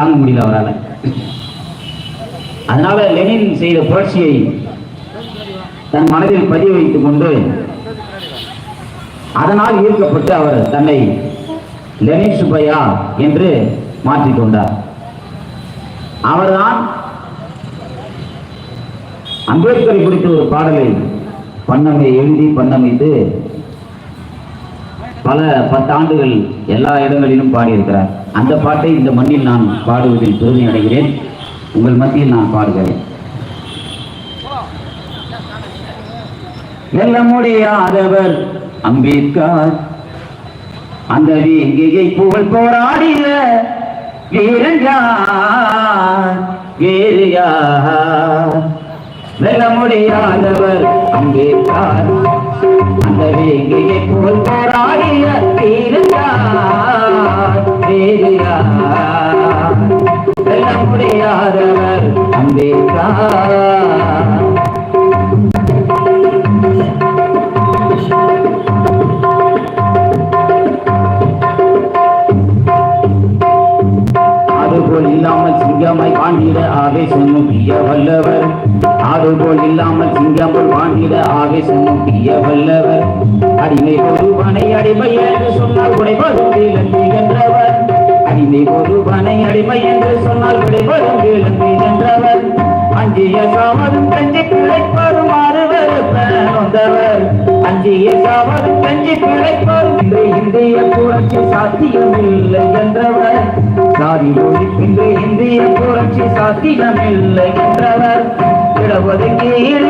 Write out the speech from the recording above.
தாங்க முடியல அவரால். அதனால லெனின் செய்த புரட்சியை தன் மனதில் பதிய வைத்துக் கொண்டு அதனால் ஈர்க்கப்பட்டு அவர் தன்னை லெனின் சுப்பையா என்று மாற்றிக்கொண்டார் அவர்தான் அம்பேத்கரை குறித்து ஒரு பாடலை பண்ணமை எழுதி பண்ணமைத்து பல பத்தாண்டுகள் எல்லா இடங்களிலும் பாடியிருக்கிறார். அந்த பாட்டை இந்த மண்ணில் நான் பாடுவதில் பெருமை அடைகிறேன். உங்கள் மத்தியில் நான் பாடுகிறேன். வெல்ல முடியாதவர் அம்பேத்கர். அந்த வேங்கையை புகழ் போராடிய வீரன் யார்? வேறு யார்? வெல்ல முடியாதவர் அம்பேத்கர். அந்த வேங்கையை புகழ் போராடிய அம்பேத்கர் அதுபோல் இல்லாமல் சிங்கமாய் காண்டிட வல்லவர். அதுபோல் இல்லாமல் சிங்கமல் காண்டிட ஆவேசம் முக்கிய வல்லவர். அடிமை ஒருவனை அடிமை என்று சொன்னால் குடைபடும் விலங்கு என்றவர். அடிமை ஒருவனை அடிமை என்று சொன்னால் குடைபடும் சாவதும் கஞ்சி பிழைப்பதும் வந்தவர். அஞ்சிய சாவதும் கஞ்சி பிழைப்பதும் இன்று இந்திய புரட்சி சாத்தியமில்லை என்றவர். சாதி ஒழிப்பின்றி இந்திய புரட்சி சாத்தியமில்லை என்றவர். இடஒதுக்கீடு